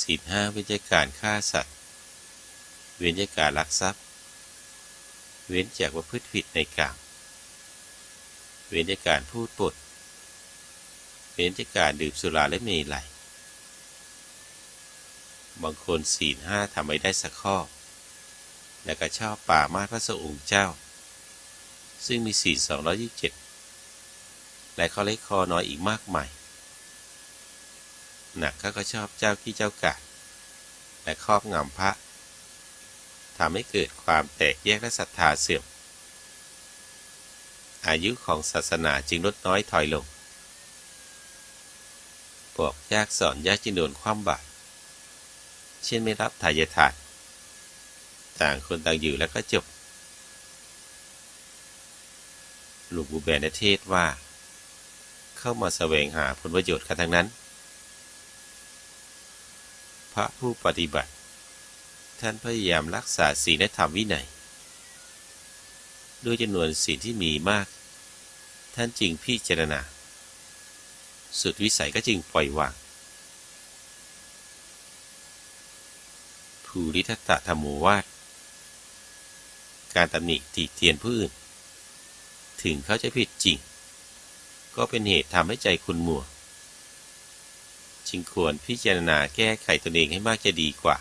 ศีลห้าเว้นจากการฆ่าสัตว์ เว้นจากการลักทรัพย์ เว้นจากประพฤติผิดในกามเว้นจากการพูดปด เว้นจากการดื่มสุราและเมลัย บางคนศีลห้าทำไม่ได้สักข้อ และก็ชอบป่ามาพระสงค์เจ้า ซึ่งมีศีล227และข้อเล็กคอน้อยอีกมากมาย หนักก็ก็ชอบเจ้าขี้เจ้ากาดและครอบงำพระทำให้เกิดความแตกแยกและศรัทธาเสื่อม อายุของศาสนาจึงลดน้อยถอยลงบอกยากสอนยากจึงโดนความบาปเช่นไม่รับทายทานต่างคนต่างอยู่แล้วก็จบ หลวงปู่แบนได้เทศว่า เข้ามาแสวงหาผลประโยชน์กันทั้งนั้น ระผู้ปฏิบัติ ท่านพยายามรักษาศีลและธรรมวินัยด้วยจำนวนศีลที่มีมาก ท่านจึงพิจารณา สุดวิสัยก็จึงปล่อยวางภูริทัตตธรรมโมวาทการตำหนิติเตียนผู้อื่น ถึงเขาจะผิดจริง ก็เป็นเหตุทำให้ใจคุณมัว จึงควรพิจารณาแก้ไขตนเองให้มากจะดีกว่า